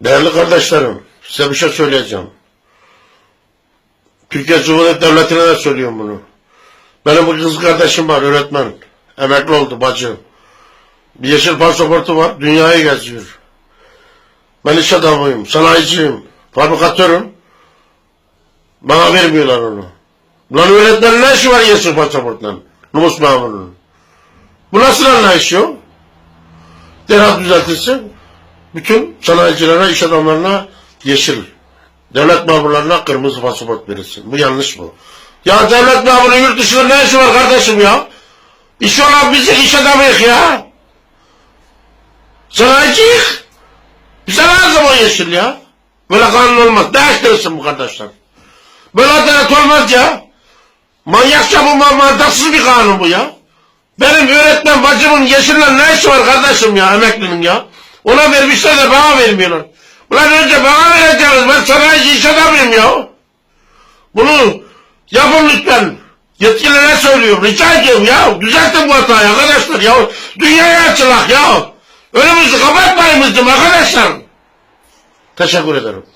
Değerli kardeşlerim, size bir şey söyleyeceğim. Türkiye Cumhuriyeti Devleti'ne de söylüyorum bunu. Benim bir kız kardeşim var, öğretmen. Emekli oldu, bacı. Bir yeşil pasaportu var, dünyayı geziyor. Ben iş adamıyım, sanayiciyim, fabrikatörüm. Bana vermiyorlar onu. Lan öğretmenin ne işi var yeşil pasaportla? Nüfus memurunun. Bu nasıl anlayış yok? Derhal düzeltilsin. Bütün sanayicilere, iş adamlarına yeşil. Devlet memurlarına kırmızı pasaport verilsin. Bu yanlış bu. Ya devlet memuru yurt dışında ne işi var kardeşim ya? İş olan bizi iş adamıyık ya. Sanayiciyiz. Bize lazım o yeşil ya. Böyle kanun olmaz. Değiştirirsin bu kardeşler. Böyle adalet olmaz ya. Manyakça bu ma- mantıksız bir kanun bu ya. Benim öğretmen bacımın yeşille ne işi var kardeşim ya emeklinin ya. Ona vermişler de bana vermiyorlar. Ulan önce bana vereceksiniz ben sanayici iş adamıyım ya. Bunu yapın lütfen. Yetkililere söylüyorum rica ediyorum ya. Düzeltin bu hatayı arkadaşlar ya. Dünyaya açılak ya. Önümüzü kapatmayın bizim arkadaşlar. Teşekkür ederim.